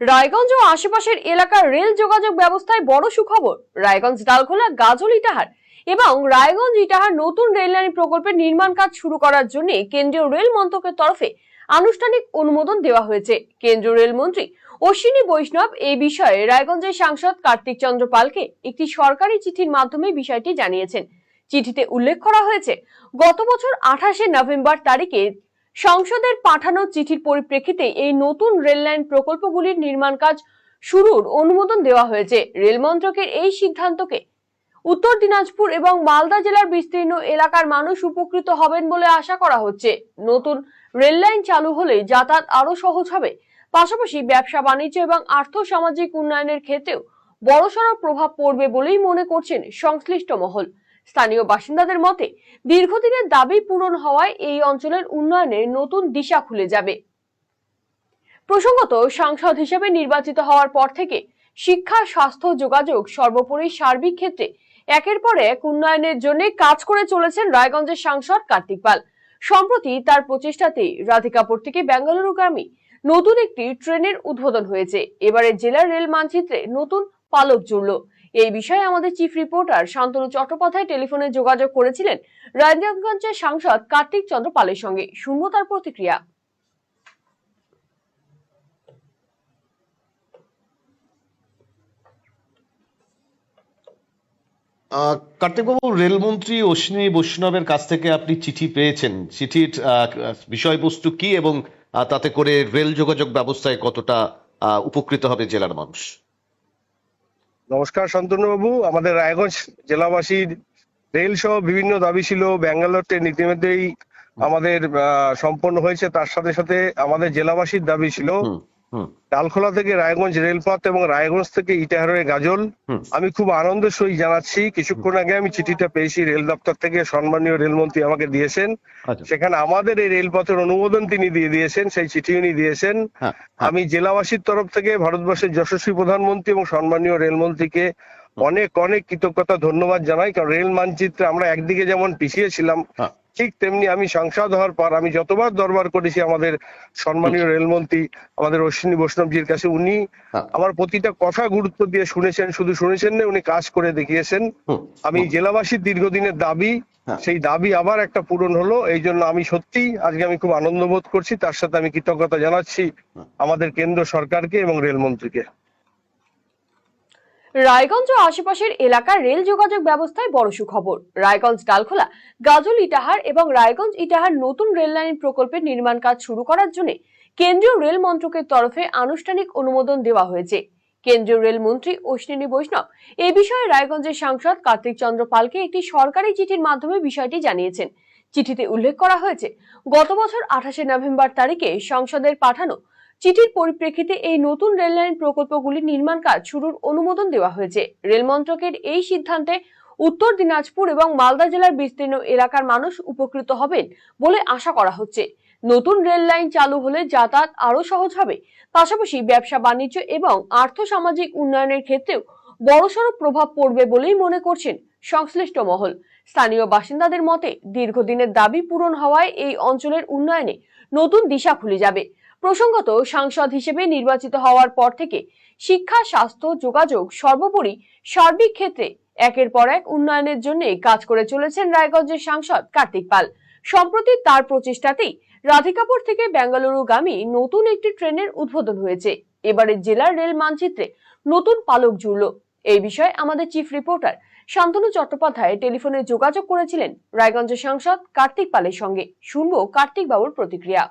রায়গঞ্জ ও আশেপাশের এলাকার রেল যোগাযোগ ব্যবস্থায় বড় সুখবর। রায়গঞ্জ ডালখোলা, গাজল, ইটাহার এবং রায়গঞ্জ, ইটাহার নতুন রেল লাইন প্রকল্পের নির্মাণ কাজ শুরু করার জন্য কেন্দ্রীয় রেল মন্ত্রকের তরফে আনুষ্ঠানিক অনুমোদন দেওয়া হয়েছে। কেন্দ্রীয় রেলমন্ত্রী অশ্বিনী বৈষ্ণব এই বিষয়ে রায়গঞ্জের সাংসদ কার্তিক চন্দ্র পালকে একটি সরকারি চিঠির মাধ্যমে বিষয়টি জানিয়েছেন। চিঠিতে উল্লেখ করা হয়েছে, গত বছর আঠাশে নভেম্বর তারিখে সংসদের পাঠানো চিঠির পরিপ্রেক্ষিতে এই নতুন রেল লাইন প্রকল্পগুলির নির্মাণ কাজ শুরুর অনুমোদন দেওয়া হয়েছে। রেল মন্ত্রকের এই সিদ্ধান্তকে উত্তর দিনাজপুর এবং মালদা জেলার বিস্তীর্ণ এলাকার মানুষ উপকৃত হবেন বলে আশা করা হচ্ছে। নতুন রেল লাইন চালু হলে যাতায়াত আরও সহজ হবে। পাশাপাশি ব্যবসা, বাণিজ্য এবং আর্থ সামাজিক উন্নয়নের ক্ষেত্রেও বড়সড় প্রভাব পড়বে বলেই মনে করছেন সংশ্লিষ্ট মহল। স্থানীয় বাসিন্দাদের মতে, দীর্ঘদিনের দাবি পূরণ হওয়ায় এই অঞ্চলের উন্নয়নে নতুন দিশা খুলে যাবে। প্রসঙ্গত, সাংসদ হিসেবে নির্বাচিত হওয়ার পর থেকে শিক্ষা, স্বাস্থ্য, যোগাযোগ সর্বোপরি সার্বিক ক্ষেত্রে একের পর এক উন্নয়নের জন্য কাজ করে চলেছেন রায়গঞ্জের সাংসদ কার্তিক পাল। সম্প্রতি তার প্রচেষ্টাতে রাধিকাপুর থেকে বেঙ্গালুরুগামী নতুন একটি ট্রেনের উদ্বোধন হয়েছে। এবারে জেলার রেল মানচিত্রে নতুন পালক জুড়ল। এই বিষয়ে আমাদের চিফ রিপোর্টার শান্তনু চট্টোপাধ্যায় টেলিফোনে যোগাযোগ করেছিলেন রাজনাথগঞ্জের সাংসদ কার্তিক চন্দ্র পালের সঙ্গে। শুনব তার প্রতিক্রিয়া। কার্তিকবাবু, রেলমন্ত্রী অশ্বিনী বৈষ্ণবের কাছ থেকে আপনি চিঠি পেয়েছেন। চিঠির বিষয়বস্তু কি এবং তাতে করে রেল যোগাযোগ ব্যবস্থায় কতটা উপকৃত হবে জেলার মানুষ? নমস্কার শান্তনুবাবু। আমাদের রায়গঞ্জ জেলাবাসীর রেল সহ বিভিন্ন দাবি ছিল, ব্যাঙ্গালোর ট্রেন ইতিমধ্যেই আমাদের সম্পন্ন হয়েছে। তার সাথে সাথে আমাদের জেলাবাসীর দাবি ছিল ডালখোলা থেকে রায়গঞ্জ রেলপথ এবং রায়গঞ্জ থেকে ইটাহারের গাজল। আমি খুব আনন্দের সহিত জানাচ্ছি। কিছুক্ষণ আগে আমি চিঠিটা পেয়েছি রেল দপ্তর থেকে সম্মানীয় রেলমন্ত্রী আমাকে দিয়েছেন। আচ্ছা। সেখানে আমাদের এই রেলপথের অনুমোদন তিনি দিয়ে দিয়েছেন সেই চিঠি উনি দিয়েছেন। হ্যাঁ আমি জেলাবাসীর তরফ থেকে ভারতবর্ষের যশস্বী প্রধানমন্ত্রী এবং সম্মানীয় রেলমন্ত্রীকে অনেক অনেক কৃতজ্ঞতা ধন্যবাদ জানাই। কারণ রেল মানচিত্রে আমরা একদিকে যেমন পিছিয়ে ছিলাম হ্যাঁ। ঠিক তেমনি আমি সাংসদ হওয়ার পর আমি যতবার দরবার করেছি আমাদের সম্মানীয় রেলমন্ত্রী আমাদের অশ্বিনী বৈষ্ণবজির কাছে উনি হ্যাঁ। আমার প্রতিটা কথা গুরুত্ব দিয়ে শুনেছেন শুধু শুনেছেন না উনি কাজ করে দেখিয়েছেন আমি জেলাবাসীর দীর্ঘদিনের দাবি হ্যাঁ। সেই দাবি আবার একটা পূরণ হলো এই জন্য আমি সত্যি আজকে আমি খুব আনন্দ বোধ করছি তার সাথে আমি কৃতজ্ঞতা জানাচ্ছি। আমাদের কেন্দ্র সরকারকে এবং রেলমন্ত্রীকে রায়গঞ্জ ও আশেপাশের এলাকার রেল যোগাযোগ ব্যবস্থায় বড় সুখবর। রায়গঞ্জ ডালখোলা, গাজল ইটাহার এবং রায়গঞ্জ ইটাহার নতুন রেল লাইন প্রকল্পের নির্মাণ কাজ শুরু করার জন্য কেন্দ্রীয় রেল মন্ত্রকের তরফে আনুষ্ঠানিক অনুমোদন দেওয়া হয়েছে। কেন্দ্রীয় রেলমন্ত্রী অশ্বিনী বৈষ্ণব এ বিষয়ে রায়গঞ্জের সাংসদ কার্তিক চন্দ্র পালকে একটি সরকারি চিঠির মাধ্যমে বিষয়টি জানিয়েছেন। চিঠিতে উল্লেখ করা হয়েছে, গত বছর আঠাশে নভেম্বর তারিখে সংসদের পাঠানো চিঠির পরিপ্রেক্ষিতে এই নতুন রেল লাইন প্রকল্পগুলির নির্মাণ কাজ শুরুর অনুমোদন দেওয়া হয়েছে। রেল মন্ত্রকের এই সিদ্ধান্তে উত্তর দিনাজপুর এবং মালদা জেলার বিস্তীর্ণ এলাকার মানুষ উপকৃত হবেন বলে আশা করা হচ্ছে। নতুন রেল লাইন চালু হলে যাতায়াত আরও সহজ হবে। পাশাপাশি ব্যবসা, বাণিজ্য এবং আর্থ সামাজিক উন্নয়নের ক্ষেত্রেও বড়সড় প্রভাব পড়বে বলেই মনে করছেন সংশ্লিষ্ট মহল। স্থানীয় বাসিন্দাদের মতে, দীর্ঘদিনের দাবি পূরণ হওয়ায় এই অঞ্চলের উন্নয়নে নতুন দিশা খুলে যাবে। প্রসঙ্গত সাংসদ হিসেবে নির্বাচিত হওয়ার পর থেকে শিক্ষা, স্বাস্থ্য, যোগাযোগ সর্বোপরি সার্বিক ক্ষেত্রে একের পর এক উন্নয়নের জন্য কাজ করে চলেছেন রায়গঞ্জের সাংসদ কার্তিক পাল। সম্প্রতি তার প্রচেষ্টাতেই রাধিকাপুর থেকে বেঙ্গালুরুগামী নতুন একটি ট্রেনের উদ্বোধন হয়েছে। এবারে জেলার রেল মানচিত্রে নতুন পালক জুড়ল। এই বিষয়ে আমাদের চিফ রিপোর্টার শান্তনু চট্টোপাধ্যায় টেলিফোনে যোগাযোগ করেছিলেন রায়গঞ্জের সাংসদ কার্তিক পালের সঙ্গে। শুনব কার্তিক বাবুর প্রতিক্রিয়া।